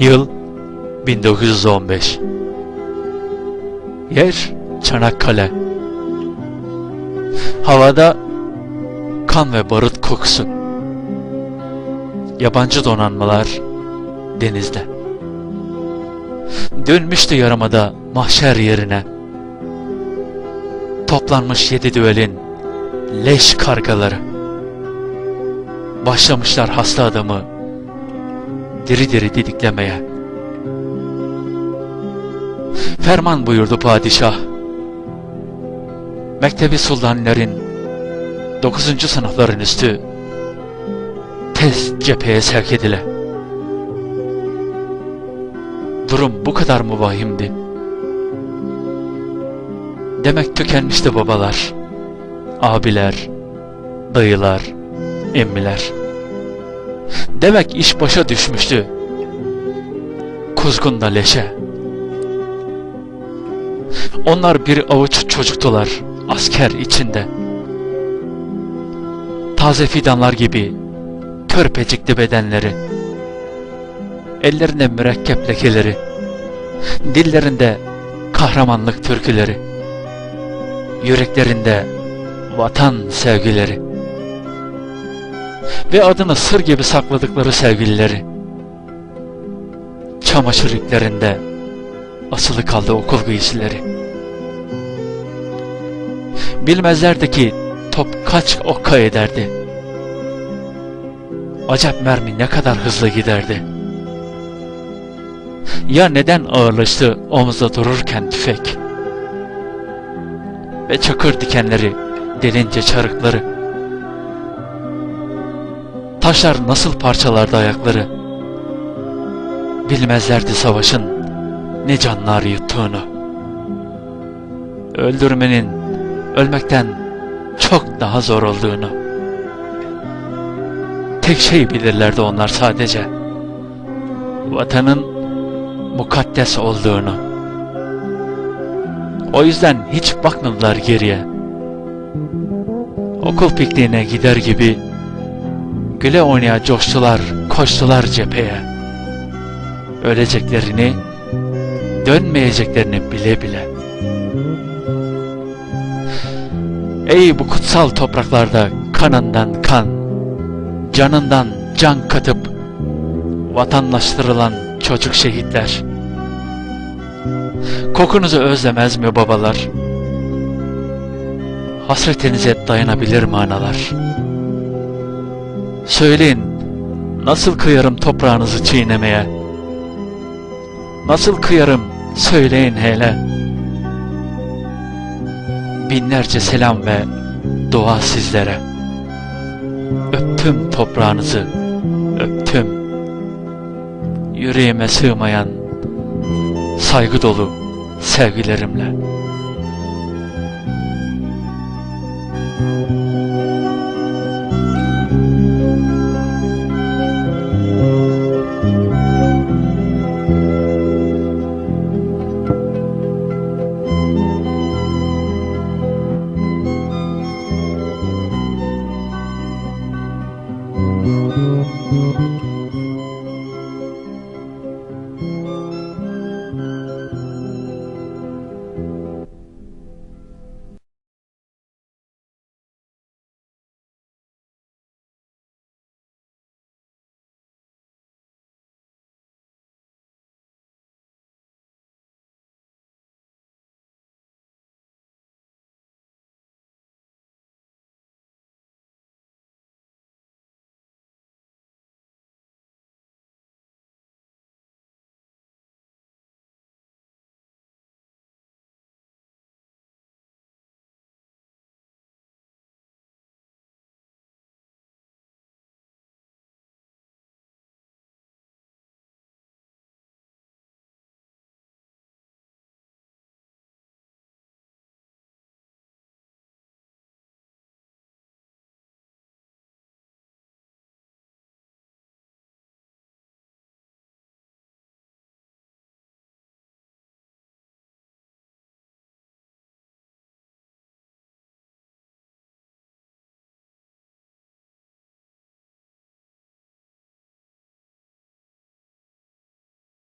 Yıl 1915 Yer Çanakkale. Havada kan ve barut kokusu. Yabancı donanmalar denizde. Dönmüştü yarımada mahşer yerine. Toplanmış yedi düelin leş kargaları. Başlamışlar hasta adamı diri diri didiklemeye. Ferman buyurdu padişah. Mektebi sultanların 9. sınıfların üstü tez cepheye sevk edile. Durum bu kadar mı vahimdi? Demek tükenmişti babalar, abiler, dayılar, emmiler. Demek iş başa düşmüştü. Kuzgun da leşe. Onlar bir avuç çocuktular asker içinde. Taze fidanlar gibi körpecikti bedenleri. Ellerinde mürekkep lekeleri. Dillerinde kahramanlık türküleri. Yüreklerinde vatan sevgileri ve adını sır gibi sakladıkları sevgilileri. Çamaşır iplerinde asılı kaldı okul giysileri. Bilmezlerdi ki top kaç okka ederdi. Acep mermi ne kadar hızlı giderdi. Ya neden ağırlaştı omuzda dururken tüfek? Ve çakır dikenleri delince çarıkları. Taşlar nasıl parçalardı ayakları. Bilmezlerdi savaşın ne canlar yuttuğunu. Öldürmenin ölmekten çok daha zor olduğunu. Tek şey bilirlerdi onlar sadece. Vatanın mukaddes olduğunu. O yüzden hiç bakmadılar geriye. Okul pikniğine gider gibi güle oynaya coştular, koştular cepheye. Öleceklerini, dönmeyeceklerini bile bile. Ey bu kutsal topraklarda kanından kan, canından can katıp vatanlaştırılan çocuk şehitler. Kokunuzu özlemez mi babalar? Hasretinize dayanabilir mi analar? Söyleyin, nasıl kıyarım toprağınızı çiğnemeye? Nasıl kıyarım, söyleyin hele. Binlerce selam ve dua sizlere. Öptüm toprağınızı, öptüm. Yüreğime sığmayan saygı dolu sevgilerimle.